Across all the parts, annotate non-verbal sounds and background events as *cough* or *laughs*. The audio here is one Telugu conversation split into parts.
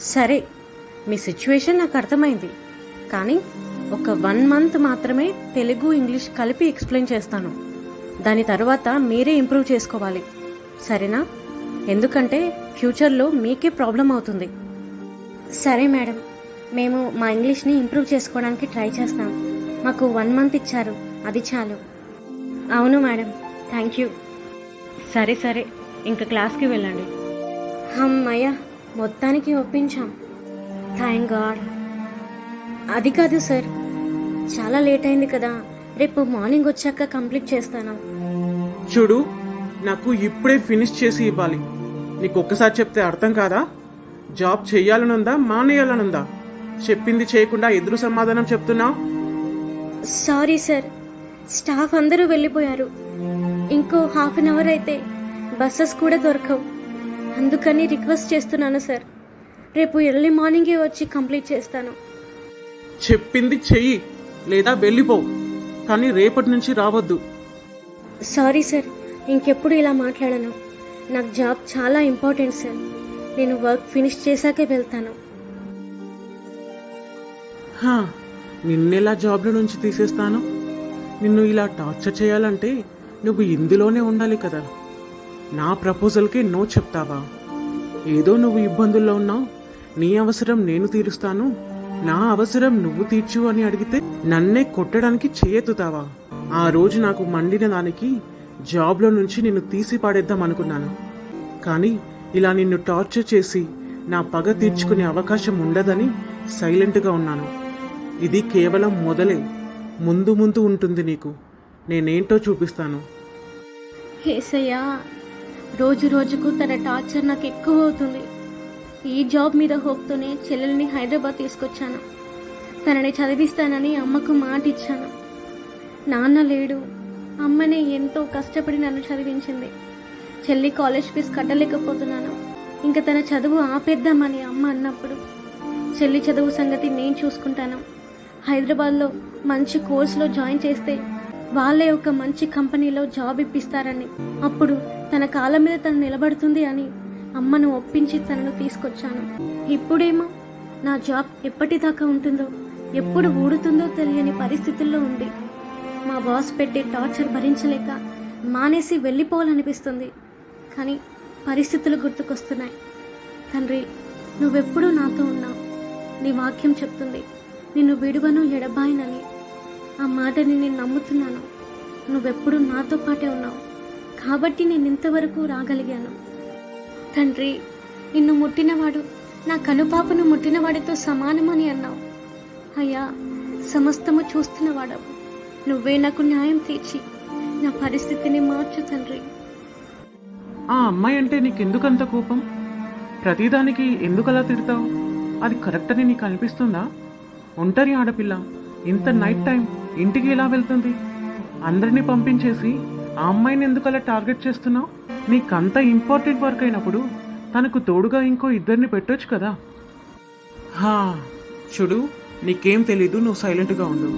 సరే మీ సిచ్యువేషన్ నాకు అర్థమైంది. కానీ ఒక వన్ మంత్ మాత్రమే తెలుగు ఇంగ్లీష్ కలిపి ఎక్స్ప్లెయిన్ చేస్తాను. దాని తర్వాత మీరే ఇంప్రూవ్ చేసుకోవాలి. సరేనా? ఎందుకంటే ఫ్యూచర్లో మీకే ప్రాబ్లం అవుతుంది. సరే మేడం మేము మా ఇంగ్లీష్ని ఇంప్రూవ్ చేసుకోవడానికి ట్రై చేస్తాం. మాకు వన్ మంత్ ఇచ్చారు అది చాలు. అవును మేడం థ్యాంక్ యూ. సరే సరే ఇంకా క్లాస్కి వెళ్ళండి. అమ్మయ్య మొత్తానికి ఒప్పించాం. థ్యాంక్ గాడ్ అది కాదు సార్. చాలా లేట్ అయింది కదా. రేపు మార్నింగ్ వచ్చాక కంప్లీట్ చేస్తాను. చూడు నాకు ఇప్పుడే ఫినిష్ చేసి ఇవ్వాలి. నీకు ఒక్కసారి చెప్తే అర్థం కాదా? జాబ్ చెయ్యాలనుందా మానేయాలనుందా? చెప్పింది చేయకుండా ఎదురు సమాధానం చెప్తున్నావు? సారీ సార్ స్టాఫ్ అందరూ వెళ్ళిపోయారు. ఇంకో హాఫ్ అన్ అవర్ అయితే బస్సెస్ కూడా దొరకవు. అందుకని రిక్వెస్ట్ చేస్తున్నాను సార్. రేపు ఎర్లీ మార్నింగే వచ్చి కంప్లీట్ చేస్తాను. చెప్పింది చెయ్యి లేదా వెళ్ళిపో. కానీ రేపటి నుంచి రావద్దు. Sorry sir. ఇంకెప్పుడు ఇలా మాట్లాడను. నాకు జాబ్ చాలా ఇంపార్టెంట్ సార్. నేను వర్క్ ఫినిష్ చేశాకే వెళ్తాను. హా, నిన్నెలా జాబ్ల నుంచి తీసేస్తాను? నిన్ను ఇలా టార్చర్ చేయాలంటే నువ్వు ఇందులోనే ఉండాలి కదా. నా ప్రపోజల్కి నో చెప్తావా? ఏదో నువ్వు ఇబ్బందుల్లో ఉన్నావు. నీ అవసరం నేను తీరుస్తాను. నా అవసరం నువ్వు తీర్చు అని అడిగితే నన్నే కొట్టడానికి చేయెత్తుతావా? ఆ రోజు నాకు మండిన దానికి జాబ్లో నుంచి నిన్ను తీసి పాడేద్దాం అనుకున్నాను. కానీ ఇలా నిన్ను టార్చర్ చేసి నా పగ తీర్చుకునే అవకాశం ఉండదని సైలెంట్గా ఉన్నాను. ఇది కేవలం మొదలే. ముందు ముందు ఉంటుంది నీకు. నేనేంటో చూపిస్తాను. ఏసయ్యా రోజు రోజుకు తన టార్చర్ నాకు ఎక్కువ అవుతుంది. ఈ జాబ్ మీద హోప్తోనే చెల్లెల్ని హైదరాబాద్ తీసుకొచ్చాను. తనని చదివిస్తానని అమ్మకు మాట ఇచ్చాను. నాన్న లేడు. అమ్మనే ఎంతో కష్టపడి నన్ను చదివించింది. చెల్లి కాలేజ్ ఫీజు కట్టలేకపోతున్నాను. ఇంకా తన చదువు ఆపేద్దామని అమ్మ అన్నప్పుడు చెల్లి చదువు సంగతి నేను చూసుకుంటాను. హైదరాబాద్లో మంచి కోర్సులో జాయిన్ చేస్తే వాళ్ళే ఒక మంచి కంపెనీలో జాబ్ ఇప్పిస్తారని. అప్పుడు తన కాళ్ళ మీద తను నిలబడుతుంది అని అమ్మను ఒప్పించి తనను తీసుకొచ్చాను. ఇప్పుడేమో నా జాబ్ ఎప్పటిదాకా ఉంటుందో ఎప్పుడు ఊడుతుందో తెలియని పరిస్థితుల్లో ఉంది. మా బాస్ పెట్టే టార్చర్ భరించలేక మానేసి వెళ్ళిపోవాలనిపిస్తుంది. కానీ పరిస్థితులు గుర్తుకొస్తున్నాయి. తండ్రి నువ్వెప్పుడూ నాతో ఉన్నావు. నీ వాక్యం చెప్తుంది. నిన్ను విడువను ఎడబాయినని. ఆ మాటని నేను నమ్ముతున్నాను. నువ్వెప్పుడు నాతో పాటే ఉన్నావు. కాబట్టి నేను ఇంతవరకు రాగలిగాను. తండ్రి నిన్ను ముట్టినవాడు నా కనుపాపను ముట్టినవాడితో సమానమని అన్నావు. అయ్యా సమస్తము చూస్తున్నవాడవు. నువ్వే నాకు న్యాయం తీర్చి నా పరిస్థితిని మార్చు తండ్రి. ఆ అమ్మాయి అంటే నీకెందుకంత కోపం? ప్రతిదానికి ఎందుకలా తిడతావు? అది కరెక్ట్ అని నీకు అనిపిస్తుందా? ఒంటరి ఆడపిల్ల ఇంత నైట్ టైం ఇంటికి ఎలా వెళ్తుంది? అందరినీ పంపించేసి ఆ అమ్మాయిని ఎందుకలా టార్గెట్ చేస్తున్నావు? నీకంత ఇంపార్టెంట్ వర్క్ అయినప్పుడు తనకు తోడుగా ఇంకో ఇద్దరిని పెట్టొచ్చు కదా. హా చూడు నీకేం తెలీదు నువ్వు సైలెంట్గా ఉండు.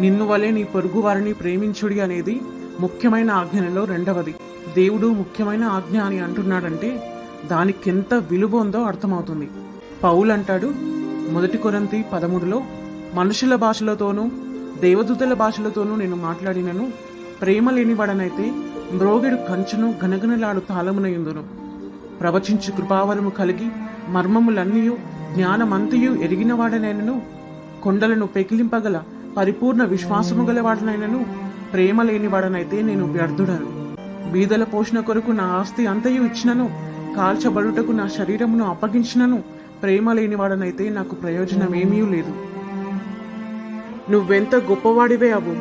నిన్ను వలె నీ పొరుగు వారిని ప్రేమించుడి అనేది ముఖ్యమైన ఆజ్ఞలలో రెండవది. దేవుడు ముఖ్యమైన ఆజ్ఞ అని అంటున్నాడంటే దానికెంత విలువ ఉందో అర్థమవుతుంది. పౌల్ అంటాడు మొదటి కొరంతి పదమూడులో మనుషుల భాషలతోనూ దేవదూతల భాషలతోనూ నేను మాట్లాడినను ప్రేమ లేనివాడనైతే మ్రోగిడు కంచును గనగనలాడు తాళమునయుందును ప్రవచించు కృపావరము కలిగి మర్మములన్నీయు జ్ఞానమంతయు ఎరిగినవాడనైనను కొండలను పెకిలింపగల పరిపూర్ణ విశ్వాసము గలవాడనైనను ప్రేమ లేనివాడనైతే నేను వ్యర్థుడను. బీదల పోషణ కొరకు నా ఆస్తి అంతయు ఇచ్చినను కాల్చబడుటకు నా శరీరమును అప్పగించినను ప్రేమ లేనివాడనైతే నాకు ప్రయోజనమేమీ లేదు. నువ్వెంత గొప్పవాడివే అవు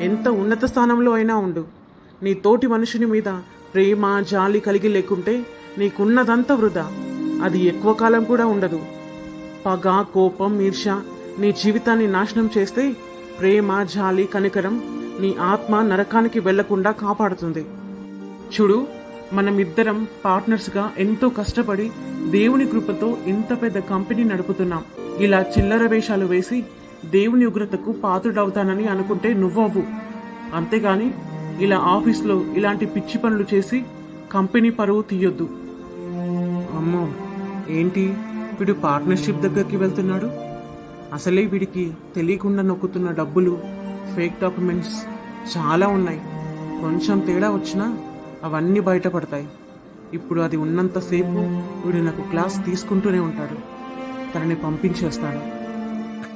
ఎంత ఉన్నత స్థానంలో అయినా ఉండు. నీ తోటి మనుషుని మీద ప్రేమ జాలి కలిగి లేకుంటే నీకున్నదంతా వృధా. అది ఎక్కువ కాలం కూడా ఉండదు. పగ కోపం ఈర్ష నీ జీవితాన్ని నాశనం చేస్తే ప్రేమ జాలి కనికరం నీ ఆత్మ నరకానికి వెళ్ళకుండా కాపాడుతుంది. చూడు మనమిద్దరం పార్ట్నర్స్గా ఎంతో కష్టపడి దేవుని కృపతో ఇంత పెద్ద కంపెనీ నడుపుతున్నాం. ఇలా చిల్లర వేషాలు వేసి దేవుని ఉగ్రతకు పాత్రుడవుతానని అనుకుంటే నువ్వవు. అంతేగాని ఇలా ఆఫీస్లో ఇలాంటి పిచ్చి పనులు చేసి కంపెనీ పరువు తీయొద్దు. అమ్మో ఏంటి? వీడు పార్ట్నర్షిప్ దగ్గరికి వెళ్తున్నాడు? అసలే వీడికి తెలియకుండా నొక్కుతున్న డబ్బులు ఫేక్ డాక్యుమెంట్స్ చాలా ఉన్నాయి. కొంచెం తేడా వచ్చినా అవన్నీ బయటపడతాయి. ఇప్పుడు అది ఉన్నంతసేపు వీడు నాకు క్లాస్ తీసుకుంటూనే ఉంటాడు. తనని పంపించేస్తాను.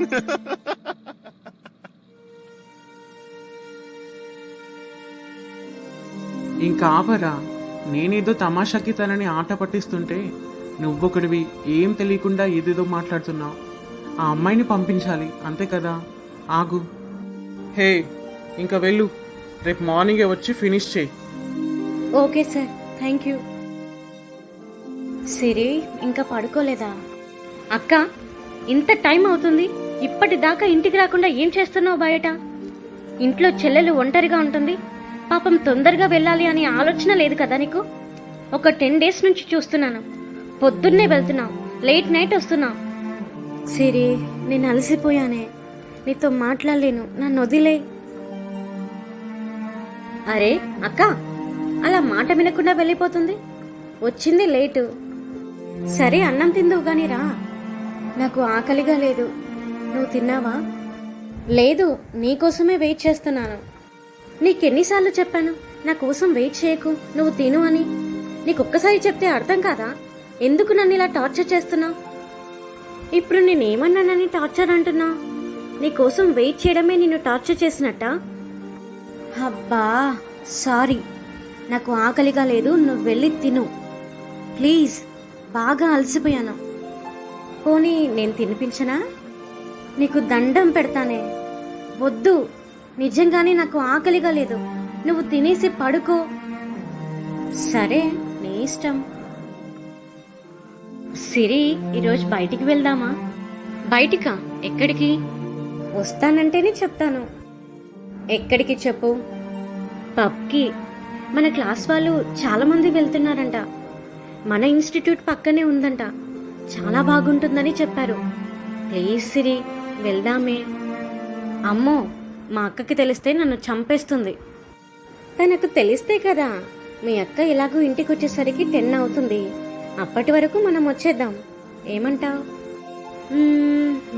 *laughs* ఇంకా ఆపరా. నేనేదో తమాషాకి తనని ఆట పట్టిస్తుంటే నువ్వొకడివి ఏం తెలియకుండా ఏదేదో మాట్లాడుతున్నావు ఆ అమ్మాయిని పంపించాలి అంతే కదా? ఆగు. హే ఇంకా వెళ్ళు. రేపు మార్నింగే వచ్చి ఫినిష్ చేయి. Okay sir thank you. Siri ఇంకా పడుకోలేదా? అక్క ఇంత టైం అవుతుంది? ఇప్పటిదాకా ఇంటికి రాకుండా ఏం చేస్తున్నావు బయట? ఇంట్లో చెల్లెలు ఒంటరిగా ఉంటుంది. పాపం తొందరగా వెళ్ళాలి అనే ఆలోచన లేదు కదా నీకు? ఒక టెన్ డేస్ నుంచి చూస్తున్నాను. పొద్దున్నే వెళ్తున్నావు. లేట్ నైట్ వస్తున్నావు. సిరి నేను అలసిపోయానే. నీతో మాట్లాడలేను. నన్ను వదిలే. అరే అక్క అలా మాట వినకుండా వెళ్ళిపోతుంది? వచ్చింది లేటు. సరే అన్నం తిందువు గాని రా. నాకు ఆకలిగా లేదు. నువ్వు తిన్నావా? లేదు నీకోసమే వెయిట్ చేస్తున్నాను. నీకెన్నిసార్లు చెప్పాను నా కోసం వెయిట్ చేయకు నువ్వు తిను అని. నీకొక్కసారి చెప్తే అర్థం కాదా? ఎందుకు నన్ను ఇలా టార్చర్ చేస్తున్నావు? ఇప్పుడు నేనేమన్నానని టార్చర్ అంటున్నా? నీకోసం వెయిట్ చేయడమే నిన్ను టార్చర్ చేసినట్టా? అబ్బా సారీ. నాకు ఆకలిగా లేదు నువ్వు వెళ్ళి తిను. ప్లీజ్ బాగా అలసిపోయాను. పోనీ నేను తినిపించనా? నీకు దండం పెడతానే. వద్దు. నిజంగానే నాకు ఆకలిగా లేదు. నువ్వు తినేసి పడుకో. సరే నీ ఇష్టం. సిరి ఈరోజు బయటికి వెళ్దామా? బయటికా? ఎక్కడికి? వస్తానంటేనే చెప్తాను. ఎక్కడికి చెప్పు? పబ్కి. మన క్లాస్ వాళ్ళు చాలామంది వెళ్తున్నారంట. మన ఇన్స్టిట్యూట్ పక్కనే ఉందంట. చాలా బాగుంటుందని చెప్పారు. ప్లీజ్ సిరి. వెళ్దామే. అమ్మో మా అక్కకి తెలిస్తే నన్ను చంపేస్తుంది. తనకు తెలిస్తే కదా మీ అక్క ఇలాగూ ఇంటికి వచ్చేసరికి టెన్ అవుతుంది. అప్పటి వరకు మనం వచ్చేద్దాం. ఏమంటావు?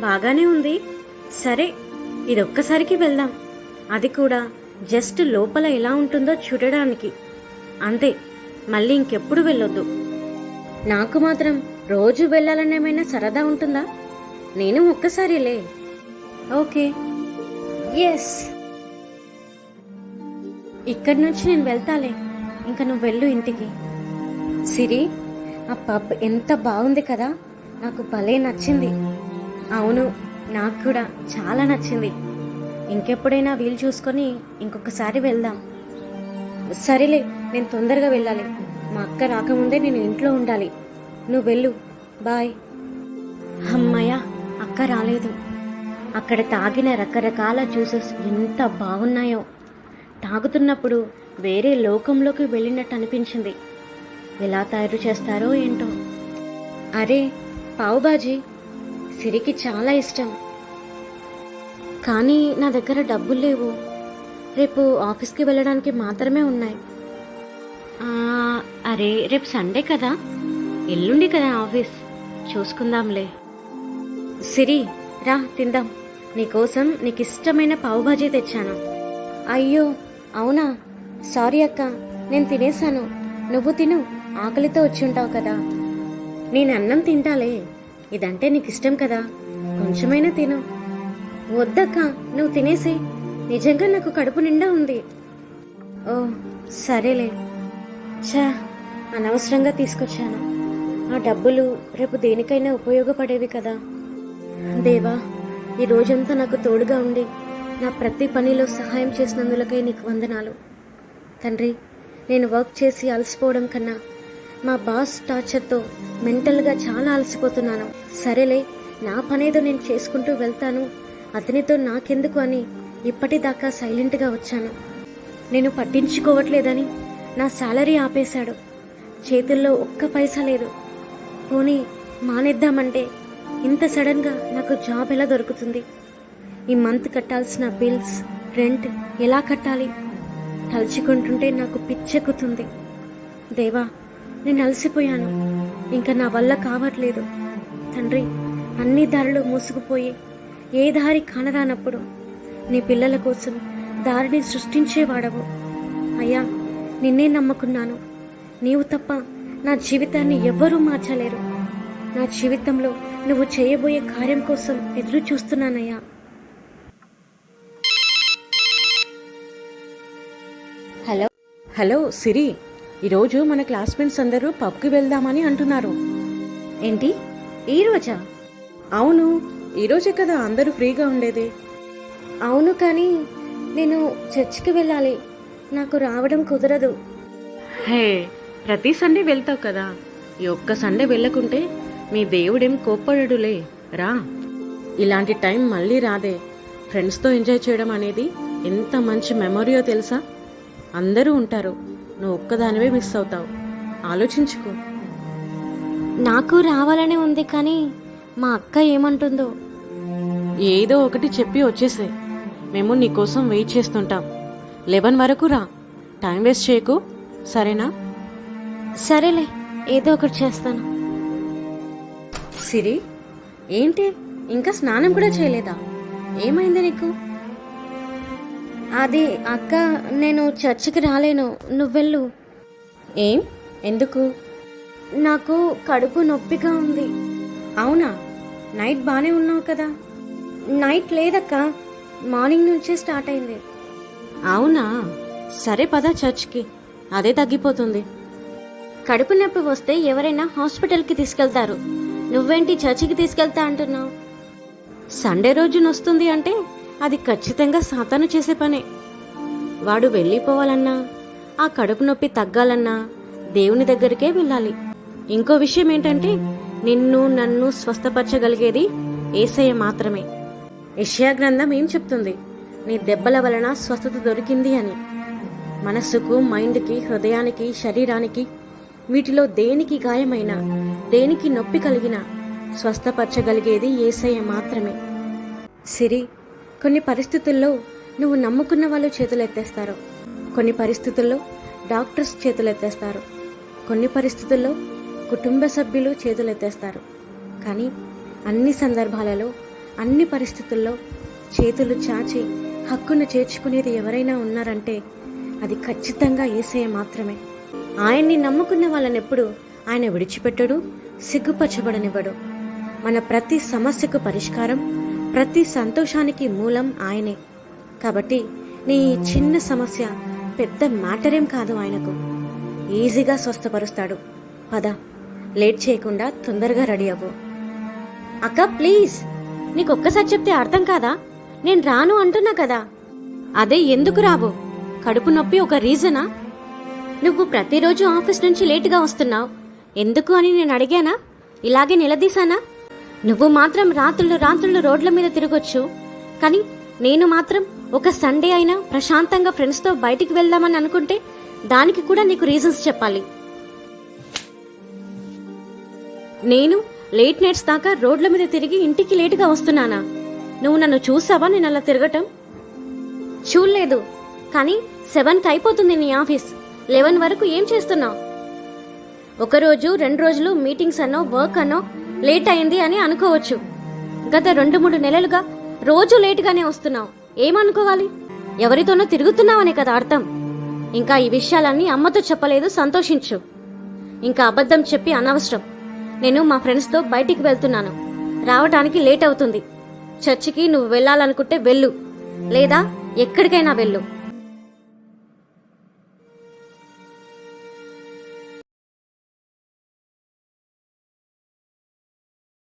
బాగానే ఉంది. సరే ఇదొక్కసారికి వెళ్దాం. అది కూడా జస్ట్ లోపల ఎలా ఉంటుందో చూడడానికి. అంతే మళ్ళీ ఇంకెప్పుడు వెళ్ళొద్దు. నాకు మాత్రం రోజు వెళ్ళాలని ఏమైనా సరదా ఉంటుందా? నేను ఒక్కసారిలే. ఓకే. ఎస్ ఇక్కడి నుంచి నేను వెళ్తాలే. ఇంకా నువ్వు వెళ్ళు ఇంటికి. సిరి ఆ పబ్ ఎంత బాగుంది కదా. నాకు భలే నచ్చింది. అవును నాకు కూడా చాలా నచ్చింది. ఇంకెప్పుడైనా వీలు చూసుకొని ఇంకొకసారి వెళ్దాం. సరేలే నేను తొందరగా వెళ్ళాలి. మా అక్క రాకముందే నేను ఇంట్లో ఉండాలి. నువ్వు వెళ్ళు. బాయ్. అమ్మయ్య. అక్క రాలేదు. అక్కడ తాగిన రకరకాల జ్యూసెస్ ఎంత బాగున్నాయో. తాగుతున్నప్పుడు వేరే లోకంలోకి వెళ్ళినట్టు అనిపించింది. ఎలా తయారు చేస్తారో ఏంటో. అరే పావుబాజీ సిరికి చాలా ఇష్టం. కానీ నా దగ్గర డబ్బులు లేవు. రేపు ఆఫీస్కి వెళ్ళడానికి మాత్రమే ఉన్నాయి. అరే రేపు సండే కదా. ఎల్లుండి కదా ఆఫీస్. చూసుకుందాంలే. సిరి రా తిందాం. నీకోసం నీకు ఇష్టమైన పావుబాజీ తెచ్చాను. అయ్యో అవునా? సారీ అక్క నేను తినేశాను. నువ్వు తిను ఆకలితో వచ్చి ఉంటావు కదా. నేను అన్నం తింటాలే. ఇదంటే నీకు ఇష్టం కదా. కొంచెమైనా తిను. వద్దక్క నువ్వు తినేసి. నిజంగా నాకు కడుపు నిండా ఉంది. ఓ సరేలే. ఛా అనవసరంగా తీసుకొచ్చాను. ఆ డబ్బులు రేపు దేనికైనా ఉపయోగపడేవి కదా. దేవా ఈ రోజంతా నాకు తోడుగా ఉండి నా ప్రతి పనిలో సహాయం చేసినందులకై నీకు వందనాలు. తండ్రి నేను వర్క్ చేసి అలసిపోవడం కన్నా మా బాస్ టార్చర్తో మెంటల్గా చాలా అలసిపోతున్నాను. సరేలే నా పనేదో నేను చేసుకుంటూ వెళ్తాను. అతనితో నాకెందుకు అని ఇప్పటిదాకా సైలెంట్గా వచ్చాను. నేను పట్టించుకోవట్లేదని నా శాలరీ ఆపేశాడు. చేతుల్లో ఒక్క పైసా లేదు. పోనీ మానేద్దామంటే ఇంత సడన్గా నాకు జాబ్ ఎలా దొరుకుతుంది? ఈ మంత్ కట్టాల్సిన బిల్స్ రెంట్ ఎలా కట్టాలి? తలుచుకుంటుంటే నాకు పిచ్చెక్కుతుంది. దేవా నేను అలసిపోయాను. ఇంకా నా వల్ల కావట్లేదు. తండ్రి అన్ని దారులు మూసుకుపోయి ఏ దారి కానరానప్పుడు నీ పిల్లల కోసం దారిని సృష్టించేవాడవు. అయ్యా నిన్నే నమ్ముకున్నాను. నీవు తప్ప నా జీవితాన్ని ఎవ్వరూ మార్చలేరు. నా జీవితంలో నువ్వు చేయబోయే కార్యం కోసం ఎదురు చూస్తున్నానయ్యా. హలో? హలో సిరి. ఈరోజు మన క్లాస్మేట్స్ అందరూ పబ్కి వెళ్దామని అంటున్నారు. ఏంటి? ఈ రోజా? అవును ఈరోజే కదా అందరూ ఫ్రీగా ఉండేది. అవును కానీ నేను చర్చికి వెళ్ళాలి. నాకు రావడం కుదరదు. హే ప్రతి సండే వెళ్తావు కదా. ఈ ఒక్క సండే వెళ్ళకుంటే మీ దేవుడేం కోప్పడడులే. రా. ఇలాంటి టైం మళ్ళీ రాదే. ఫ్రెండ్స్తో ఎంజాయ్ చేయడం అనేది ఎంత మంచి మెమొరీయో తెలుసా? అందరూ ఉంటారు. నువ్వు ఒక్కదానివే మిస్ అవుతావు. ఆలోచించుకో. నాకు రావాలని ఉంది కానీ మా అక్క ఏమంటుందో? ఏదో ఒకటి చెప్పి వచ్చేసే. మేము నీకోసం వెయిట్ చేస్తుంటాం. లెవెన్ వరకు రా. టైం వేస్ట్ చేయకు. సరేనా? సరేలే ఏదో ఒకటి చేస్తాను. సిరి ఏంటి? ఇంకా స్నానం కూడా చేయలేదా? ఏమైంది నీకు? అది అక్క నేను చర్చికి రాలేను. నువ్వెళ్ళు. ఏం? ఎందుకు? నాకు కడుపు నొప్పిగా ఉంది. అవునా? నైట్ బాగానే ఉన్నావు కదా? నైట్ లేదక్క. మార్నింగ్ నుంచే స్టార్ట్ అయింది. అవునా? సరే పద చర్చ్కి. అదే తగ్గిపోతుంది. కడుపు నొప్పి వస్తే ఎవరైనా హాస్పిటల్కి తీసుకెళ్తారు. నువ్వేంటి చర్చికి తీసుకెళ్తా అంటున్నావు? సండే రోజు నొస్తుంది అంటే అది ఖచ్చితంగా సాతాను చేసే పనే. వాడు వెళ్ళిపోవాలన్నా ఆ కడుపు నొప్పి తగ్గాలన్నా దేవుని దగ్గరికే వెళ్ళాలి. ఇంకో విషయం ఏంటంటే నిన్ను నన్ను స్వస్థపరచగలిగేది ఏసయ్య మాత్రమే. యెషయా గ్రంథం ఏం చెప్తుంది? నీ దెబ్బల వలన స్వస్థత దొరికింది అని. మనస్సుకు మైండ్కి హృదయానికి శరీరానికి వీటిలో దేనికి గాయమైనా దేనికి నొప్పి కలిగినా స్వస్థపరచగలిగేది ఏసయ్య మాత్రమే. సిరి కొన్ని పరిస్థితుల్లో నువ్వు నమ్ముకున్న వాళ్ళు చేతులెత్తేస్తారు. కొన్ని పరిస్థితుల్లో డాక్టర్స్ చేతులెత్తేస్తారు. కొన్ని పరిస్థితుల్లో కుటుంబ సభ్యులు చేతులెత్తేస్తారు. కానీ అన్ని సందర్భాలలో అన్ని పరిస్థితుల్లో చేతులు చాచి హక్కును చేర్చుకునేది ఎవరైనా ఉన్నారంటే అది ఖచ్చితంగా ఏసయ్య మాత్రమే. ఆయన్ని నమ్ముకున్న వాళ్ళనెప్పుడు ఆయన విడిచిపెట్టడు సిగ్గుపరచబడనివ్వడు. మన ప్రతి సమస్యకు పరిష్కారం ప్రతి సంతోషానికి మూలం ఆయనే. కాబట్టి నీ ఈ చిన్న సమస్య పెద్ద మ్యాటరేం కాదు ఆయనకు. ఈజీగా స్వస్థపరుస్తాడు. పద లేట్ చేయకుండా తొందరగా రెడీ అవ్వు. అక్క ప్లీజ్! నీకు ఒక్కసారి చెప్తే అర్థం కాదా? నేను రాను అంటున్నా కదా. అదే ఎందుకు రావు? కడుపు నొప్పి ఒక రీజనా? నువ్వు ప్రతిరోజు ఆఫీస్ నుంచి లేటుగా వస్తున్నావు. ఎందుకు అని నేను అడిగానా? ఇలాగే నిలదీశానా? నువ్వు మాత్రం రాత్రులు రాత్రులు రోడ్ల మీద తిరగొచ్చు. కానీ నేను మాత్రం ఒక సండే అయినా ప్రశాంతంగా ఫ్రెండ్స్తో బయటికి వెళ్దామని అనుకుంటే దానికి కూడా నీకు రీజన్స్ చెప్పాలి. నేను లేట్ నైట్స్ దాకా రోడ్ల మీద తిరిగి ఇంటికి లేటుగా వస్తున్నానా? నువ్వు నన్ను చూసావా నేను అలా తిరగటం? చూడలేదు. కానీ సెవెన్కి అయిపోతుంది నీ ఆఫీస్. లెవెన్ వరకు ఏం చేస్తున్నావు? ఒకరోజు రెండు రోజులు మీటింగ్స్ అనో వర్క్ అనో లేట్ అయింది అని అనుకోవచ్చు. గత రెండు మూడు నెలలుగా రోజు లేటుగానే వస్తున్నావు. ఏమనుకోవాలి? ఎవరితోనో తిరుగుతున్నావనే కదా అర్థం. ఇంకా ఈ విషయాలన్నీ అమ్మతో చెప్పలేదు సంతోషించు. ఇంకా అబద్ధం చెప్పి అనవసరం. నేను మా ఫ్రెండ్స్తో బయటికి వెళ్తున్నాను. రావటానికి లేట్ అవుతుంది. చర్చికి నువ్వు వెళ్ళాలనుకుంటే వెళ్ళు. లేదా ఎక్కడికైనా వెళ్ళు.